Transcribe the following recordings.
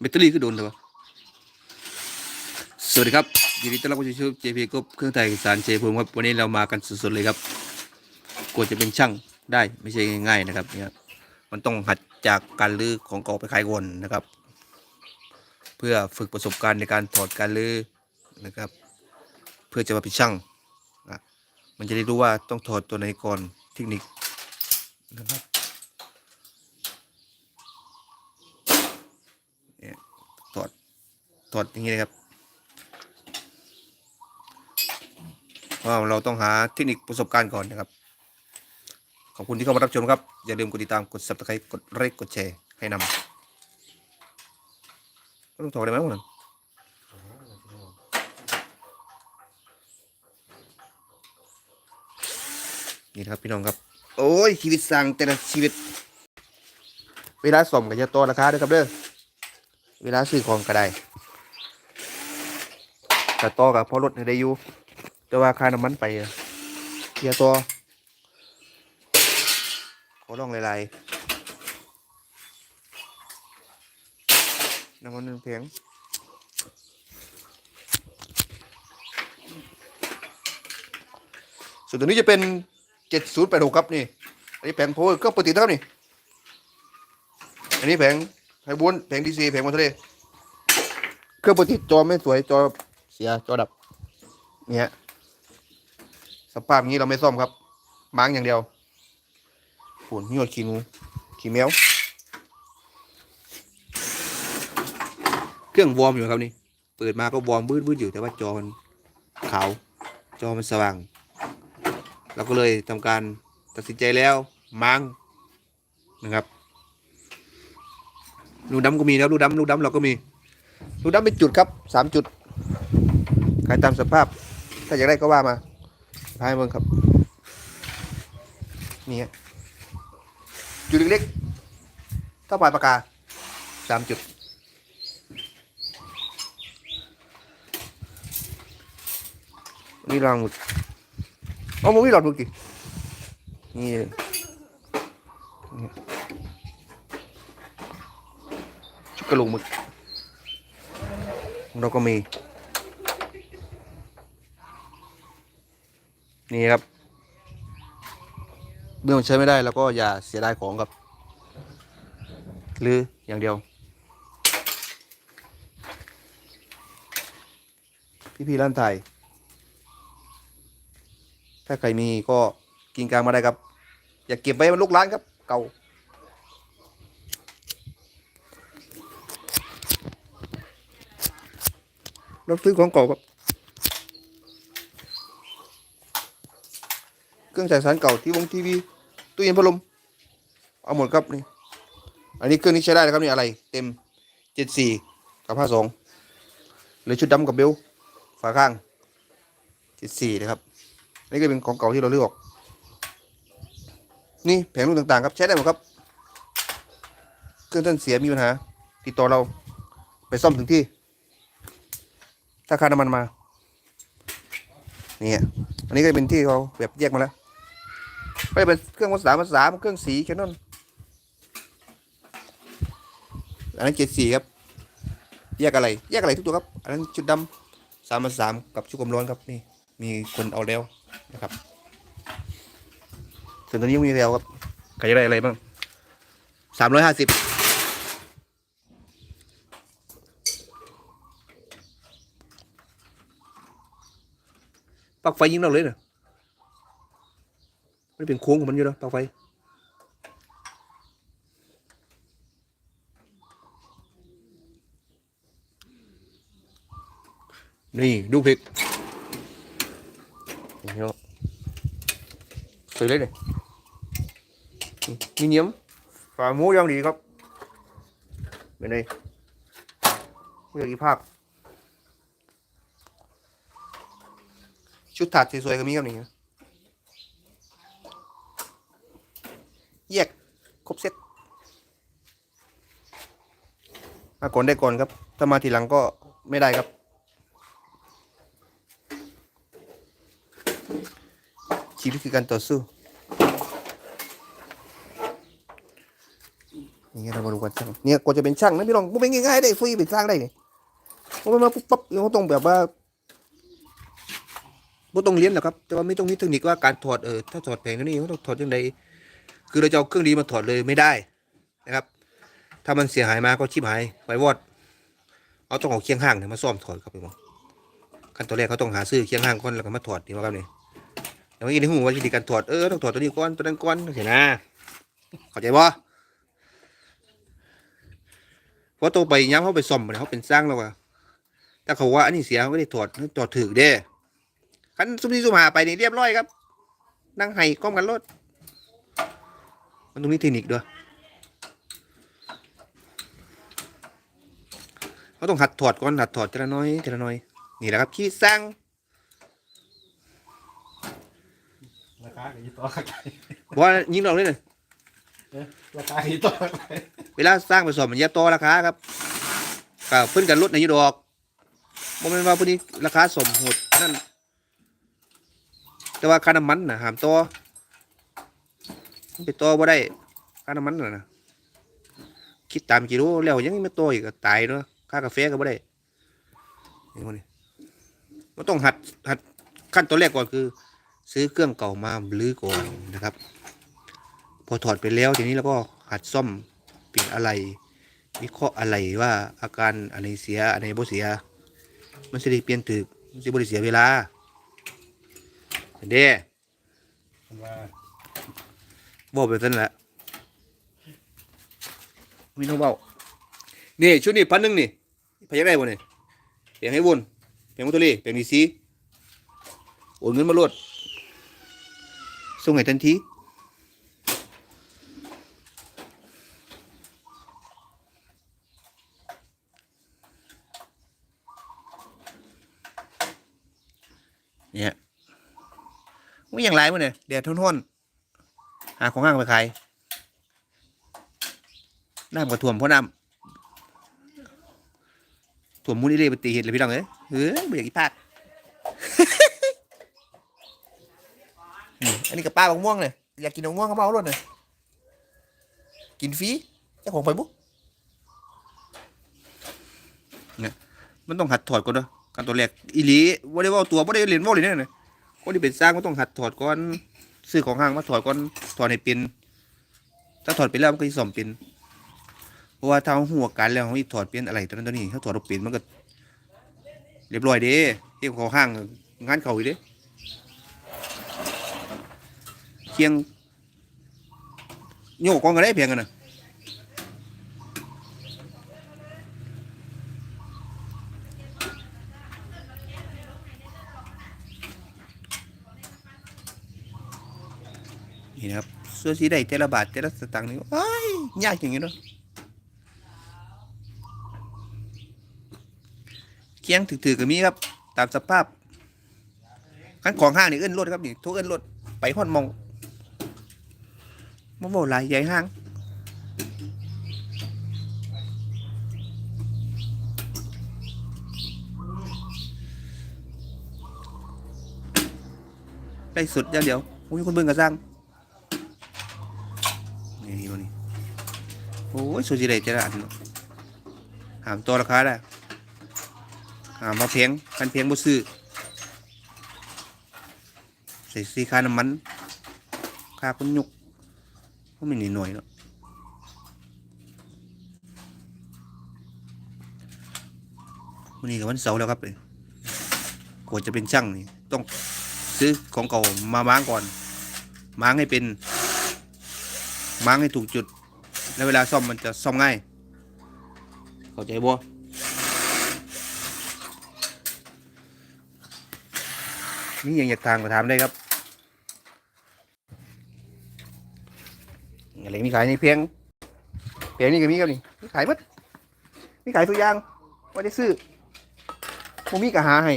แบตเตอรี่ก็โดนเลยวะสวัสดีครับยินดีต้อนรับเข้าสู่ช่อง JP กบเครื่องถ่ายเอกสารเจภูมครับวันนี้เรามากันสดๆเลยครับกว่าจะเป็นช่างได้ไม่ใช่ง่ายๆนะครับเนี่ยมันต้องหัดจากการลื้อของเก่าไปขายก่อนนะครับ เพื่อฝึกประสบการณ์ในการถอดการลื้อนะครับ เพื่อจะมาเป็นช่างนะมันจะได้รู้ว่าต้องถอดตัวไหนก่อนเทคนิคนะครับเนี่ยถอด ถอดอย่างนี้นะครับว่าเราต้องหาเทคนิคประสบการณ์ก่อนนะครับ ขอบคุณที่เข้ามารับชมครับ อย่าลืมกดติดตามกด subscribe กดไลค์กดแชร์ให้นำต้องถอดได้ไหมวะนี่นะครับพี่น้องครับ โอ้ยชีวิตสั่งแต่ละชีวิต เวลาสมกับจะต่อราคาด้วยครับเด้อเวลาซื้อของก็ได้ แต่ต่อกับพอรถได้อยู่แต่ว่าค่าน้ำมันไปเกียร์ต่อขอลองหลายๆน้ำมันหนึ่งเพียงส่วนตัวนี้จะเป็นเจ็ดศูนย์แปดหกครับนี่ อันนี้แผงโพลก็ปกติเท่านี่ อันนี้แผงไฮบุนแผงดีซีแผงมอเตอร์เครื่องปกติจอไม่สวยจอ เสียจอดับ เนี่ยสภาพนี้เราไม่ซ่อมครับม้างอย่างเดียวฝุ่นนี่หดขี้งูขี้แมว เครื่องวอร์มอยู่ครับนี่ เปิดมาก็วอร์มบืดๆอยู่แต่ว่าจอมันขาว จอมันสว่าง เราก็เลยทำการตัดสินใจแล้วมังนะครับลูกดำก็มีนะลูกดำลูกดำเราก็มีลูกดำเป็นจุดครับสามจุด ขายตามสภาพ ถ้าอยากได้ก็ว่ามาพายเมืองครับ นี่ฮะจุดเล็กๆเท่าปลายปากกาสามจุด นี่รางหมดเอามึงไม่หลอดมึงกี่นี่นี่ชุดกระโหลกมึกเราก็มี นี่ครับ เมื่อมันใช้ไม่ได้แล้วก็อย่าเสียดายของครับหรืออย่างเดียว พี่ๆร้านไทย ถ้าใครมีก็กินกลางมาได้ครับ อย่าเก็บไว้มันลูกร้านครับ เก่าเราซื้อของเก่าครับเค รื่องใส่สารเก่าที่วงทีวีตู้เย็นพัดลมเอาหมดครับนี่อันนี้เครื่องนี้ใช้ได้นะครับนี่อะไร เต็มเจ็ดสี่กับห้าสองหรือชุดดำกับเบลฝาข้างเจ็ดสี่นะครับนี่ก็เป็นของเก่าที่เราเลือกออกนี่แผงลูกต่างๆครับใช้ได้หมดครับ เครื่องท่านเสียมีปัญหา ติดต่อเราไปซ่อมถึงที่ ถ้าค่าน้ำมันมา นี่อันนี้ก็เป็นที่เขาแบบแยกมาแล้ว ไม่เป็นเครื่องภาษาภาษาเครื่องสีแค่นั้นอันนั้นเจ็ดสีครับ แยกอะไร แยกอะไรทุกตัวครับ อันนั้นชุดดำสามสามกับชุดกลมร้อนครับนี่ มีคนเอาแล้วนะครับส่วนตัวนี้ยังมีแล้วครับใครจะได้อะไรบ้างสามร้อยห้าสิบปลั๊กไฟยิงเราเลยเนะ มันเป็นโค้งของมันอยู่แล้วปลั๊กไฟนี่ดูพริกนี่ครับสวยเลยเนี่ยมีเนียมฝาหมูยังดีครับเป็นไงเมื่อกี้ภาคชุดถาดสวยๆก็มีครับนี่นะแยกครบเซ็ต มาก่อนได้ก่อนครับ ถ้ามาทีหลังก็ไม่ได้ครับ ชีวิตคือการต่อสู้นี่เรามาดูกันช่างเนี่ยกว่าจะเป็นช่างนะพี่ลองมันเป็นง่ายๆได้ฟรีเป็นสร้างได้นี่มันมาปุ๊บปั๊บเขาต้องแบบว่าไม่ต้องเรียนหรอกครับ แต่ว่าไม่ต้องมีเทคนิคว่าการถอดเออถ้าถอดแผงนี้เขาต้องถอดยังไงคือเราจะเอาเครื่องดีมาถอดเลยไม่ได้นะครับ ถ้ามันเสียหายมาก็ชิบหายไปวอด เอาต้องเอาเคียงห้างเนี่ยมาซ่อมถอดครับพี่หมอขั้นตอนแรกเขาต้องหาซื้อเคียงห้างก่อนแล้วก็มาถอดดีว่าครับนี่แล้วเมื่อกี้ในหูว่าวิธีการถอดเออต้องถอดตัวนี้ก่อนตัวนั้นก่อนเห็นนะเข้าใจบ่เพราะตัวไปย้ำเขาไปซ่อมเนี่ยเขาเป็นสร้างแล้วอะถ้าเขาว่าอันนี้เสียเขาไม่ได้ถอดถอดถือเด้คันซุ่มที่ซุ่มหาไปนี่เรียบร้อยครับ นั่งไห้ก้อมกันรถมันต้องมีเทคนิคด้วย เขาต้องหัดถอดก่อนหัดถอดทีละน้อยทีละน้อย นี่แหละครับขี้สร้างราคากี่ตัวกันบอกว่ายิงดอกเลยเลยราคากี่ตัวกันเวลาสร้างไปสอบมันแยกต่อราคาครับก็เพิ่นกันลดในยุดอกบ่แม่นว่าพวกนี้ราคาสมหดนั่นแต่ว่าค่าน้ำมันน่ะห้ามต่อมันไปต่อบ่ได้ค่าน้ำมันน่ะนะคิดตามกิโลแล้วยังไม่ต่ออีกก็ตายเนาะ ค่ากาแฟก็บ่ได้นี่พวกนี้มันต้องหัดหัดขั้นตอนแรกก่อนคือ ซื้อเครื่องเก่ามาลื้อก่อนนะครับ พอถอดไปแล้วทีนี้เราก็หัดซ่อมเปลี่ยนอะไร วิเคราะห์อะไรว่าอาการอะไรเสียอะไรบ่เสีย มันสิได้เปลี่ยนถึกมันสิบ่ได้เสียเวลาเด้ว่าบอกแบบนั้นแหละมีน้องเบานี่ชุดนี้พันหนึ่งนี่ พยักได้บ่เนี่ยเปลี่ยนให้วนเปลี่ยนมอเตอร์ลี่เปลี่ยนดีซีโอนเงินมาลดส่งให้ทันทีเนี่ยมันอย่างไรมั้เนี่ยแดดทุ่นๆหาของห้างไปขายน้ำกระท่วมเพราะน้ำ วมมูนี่เลยไปตีเห็ดเลยพี่น้องเอ้ยเฮ้ยไม่อยากกินพาดอันนี้กับปลาบางม่วงเลยอยากกินบางม่วงก็มาเอารถเลยกินฟรีเจ้าของไปบุ๊กเนี่ยมันต้องหัดถอดก่อนเนาะการตัวแรกอีหลีว่าได้ว่าตัวว่าได้เรียนว่าเลยเนี่ยนะคนที่เป็นสร้างก็ต้องหัดถอดก่อนซื้อของห้างมาถอดก่อนถอดให้เป็นถ้าถอดไปแล้วมันก็จะสอมเป็น เพราะว่าถ้าหัวกันแล้วเขาถอดเป็นอะไรตัวนั้นตัวนี้ถ้าถอดออกเป็นมันก็ เรียบร้อยเด้เที่ของห้างงานเขาอีกเด้เคียงโยกกองกันได้เพียงกันนะนี่นะครับเสื้อสีได้แต่ละบาทแต่ละสตางค์นี่อ้ายยากอย่างนี้เนาะ คียงถือๆก็มีครับ ตามสภาพขั้นของห้างนี่เอื้นรถครับนี่ทุกเอื้นรถไปฮอดมองมันบอกหลายใหญ่ห้างได้สุดอย่างเดียวมีคนเบิ่งกระซังนี่นี่โอ้ยสุดจีเลยจะได้อันหามตัวราคาได้ หามาเพียงคันเพียงบ่ซื้อใส่สีค่าน้ำมันค่าคนยุกก็ไม่นิดหน่อยเนาะวันนี้กับวันเสาร์แล้วครับเลยกว่าจะเป็นช่างนี่ต้องซื้อของเก่ามาม้างก่อน ม้างให้เป็น ม้างให้ถูกจุด แล้วเวลาซ่อมมันจะซ่อมง่าย เข้าใจบ่ นี่ยังอยากทางก็ถามได้ครับอะไรมีขายในเพียงเพียงนี่ก็มีครับนี่มีขายหมดมีขายทุกอย่างว่าได้ซื้อผมมีกะหาให้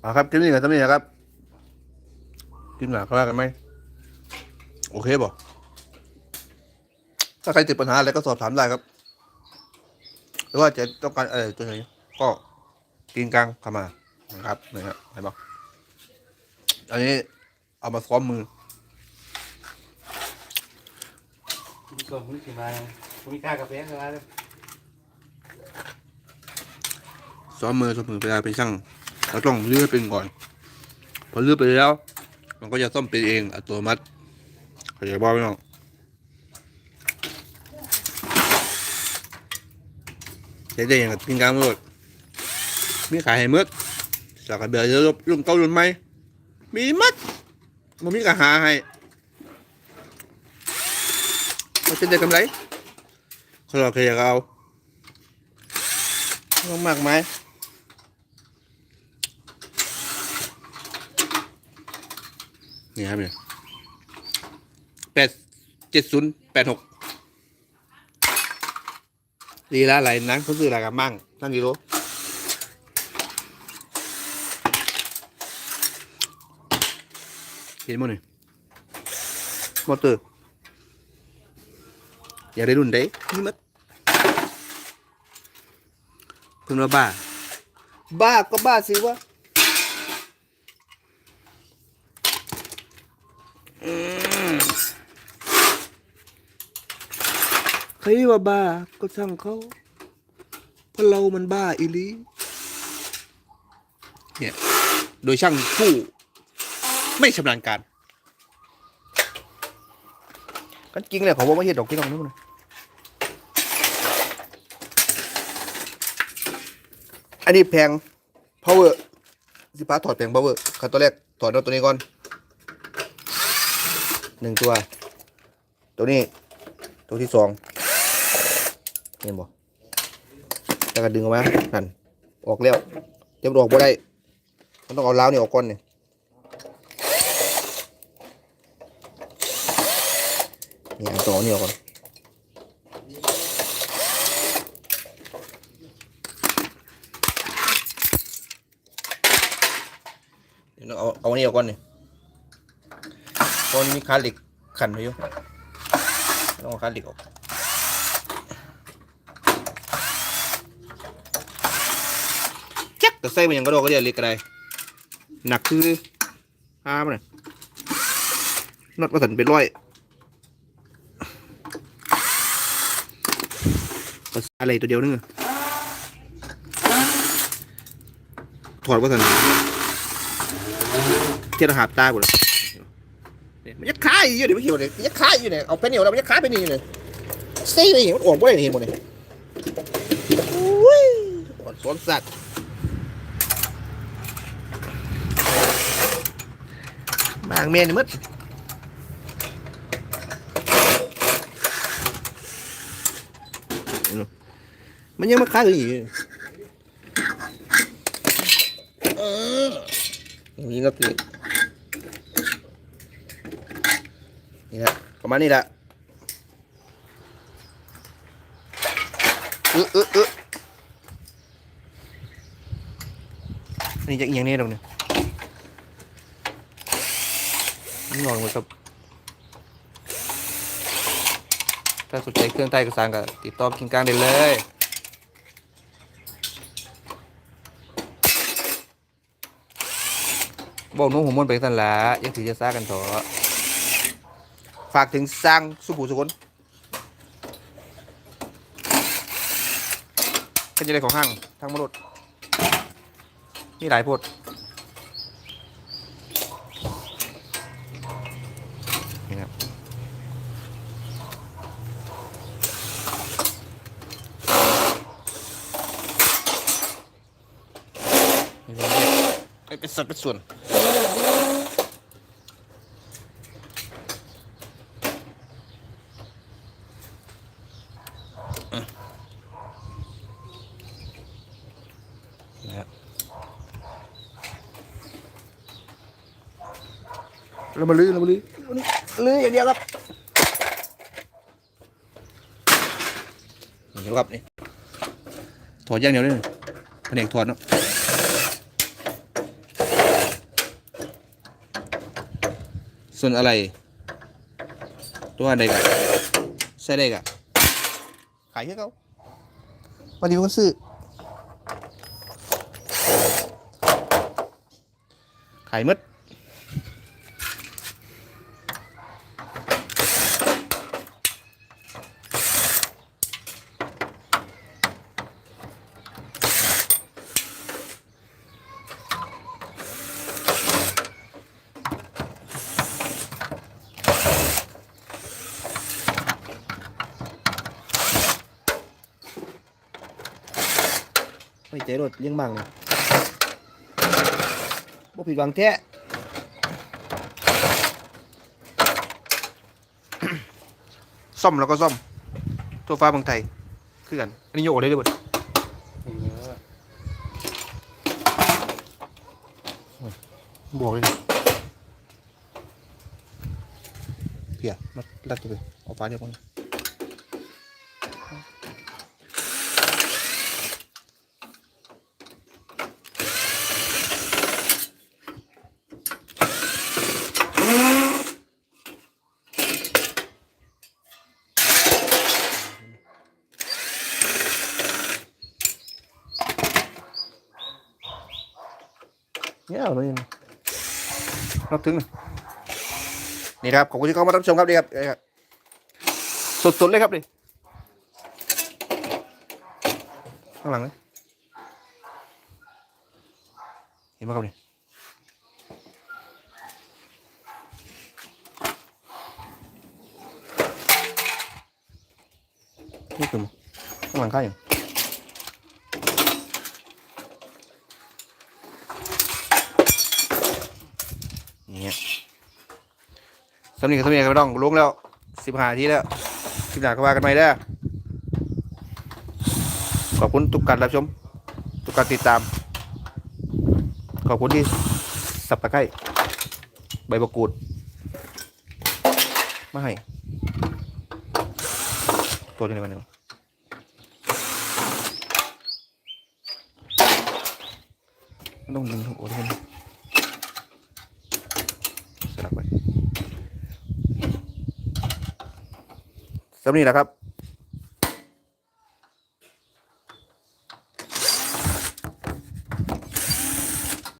เอาครับคลิปนี้ก็ทำนี้นะครับ คลิปหนาเขาว่ากันไหม โอเคบ่ถ้าใครติดปัญหาอะไรก็สอบถามได้ครับ หรือว่าจะต้องการอะไรตัวไหนก็กินกลางเข้ามานะครับนี่ครับเห็นปะอันนี้เอามาซ้อมมือมีกล่องมีกี่มามีกากาแฟอะไรเลยซ้อมมือซ้อมมือเวลาไปช่างเราต้องเลือกเป็นก่อน พอเลือกไปแล้ว มันก็จะซ่อมเป็นเองอัตโนมัติเข้าใจบ้าไหมน้องเด็ดๆอย่างกับกินกลางมืดมีขายให้มืดจากกระเบียร์รุ่นเการุ่นใหมมีมัดมันมีกระหาให้มันเป็นได้กำไรเขาเราเคยเอาต้องมากไหมาย นี่ครับเนี่ยแปดเจ็ดศูนย์แปดหกดีละอะไรนั้นเขาซื้ออะไรกันบ้างท่านกิโลเห็นมั้ยนี่มอเตอร์อยากได้รุ่นใดนี่มัดเพิ่งว่าบ้า บ้าก็บ้าสิวะ ใครว่าบ้าก็ช่างเขาเพราะเรามันบ้าอีลีเนี่ยโดยช่างผู้ไม่ชำนาญการกันจริงเลยเขาบอกว่เห็ดดอกที่น้องนู่นนะอันนี้แพง power สิป้าถอดแพง power ขั้นตัวแรกถอดเอาตัวนี้ก่อนหนึ่งตัว ตัวนี้ ตัวที่สอง เห็นบ่แล้วก็ดึงออกมานั่นออกแล้วเดี๋ยวออกบ่ได้ มันต้องเอาล้าวนี่ออกก่อนเนี่ยนี่อันตัวนี้ออกก่อนเดี๋ยวเอาเอานนี้ออกก่อนนี่ตอนนี้มีคาเหล็กขันไว้อยู่ต้องเอาคาเหล็กออกแจ๊กแต่ ใส่มันยังกระโดดก็เดียวเล็กอะไรหนักคือห้ามันน่ะน็อตมาสันเป็นร้อยอะไรตัวเดียวนึงถอดว่าสันเทียนหาบตากูเลยมันยัดขาอยู่เดี๋ยวไม่เขียวเลยยัดขาอยู่เนี่ยเอาเป็นเหนียวแล้วมันยัดขาเป็นนี่เลยซีไปเห็นมันอ่อนได้เห็นหมดเลยอุ้ยอ่อนสวนสัตว์างเมนนี่มึดมันยังมาค้างอยู่อีกเออนี่ก็คือนี่แหละประมาณนี้แหละอึ๊ะอึ๊ะอึ๊ะนี่จะเอียงนี่ตรงนี้ นี่ลองมาครับ ถ้าสนใจเครื่องใต้เอกสารก็ติดต่อคิงกลางได้เลยบอกนุ่มหัวมนไปสั่นละยังถือจะซ่ากันเถอะฝากถึงสร้างสุขุสุคนก็จะได้ของห้างทางมนุษย์มีหลายโพด นี่เป็นเอ้ยเป็นสัดเป็นส่วนอืมนะครับเรามาลื้อเรามาลื้อลื้ออย่างเดียวครับเดี๋ยวครับนี่ถอดอย่างเดียวเลยแผนกถอดเนาะ ส่วนอะไร ตัวอะไรกันใช่ได้กันขายให้เขาวันนี้ก็ซื้อขายหมด จรถเลี้ยงบังเลยบ่ผิดหวังแท้ซ่อมแล้วก็ซ่อมตัวฟ้าเมืองไทยคือกันอันนี้โยกได้ด้วยบ่มีเยอะบวกเลยนะเพียมาลัดตัวไปเอาฟ้าเดียวกันเนี่ยเอาเลยนะนับ ถึง นี่ครับขอบคุณที่เข้ามารับชมครับนี่ครับนี่ครับสดๆเลยครับนี่ข้างหลังเลยเห็นไหมครับนี่นี่คือข้างหลังข้าอย่าง อย่างเงี้ย สำเนียงกับสำเนียงกันไม่ต้องลงแล้วสิบห้าทีแล้วคลิปหน้าก็ว่ากันใหม่เด้ขอบคุณทุกการรับชม ทุกการติดตาม ขอบคุณที่สับตะไคร้ใบมะกรูดมาให้ตัวนี้มันหนึ่งต้องดึงทุกโอ้ทุกคน สลับไปสำนี้แหละครับ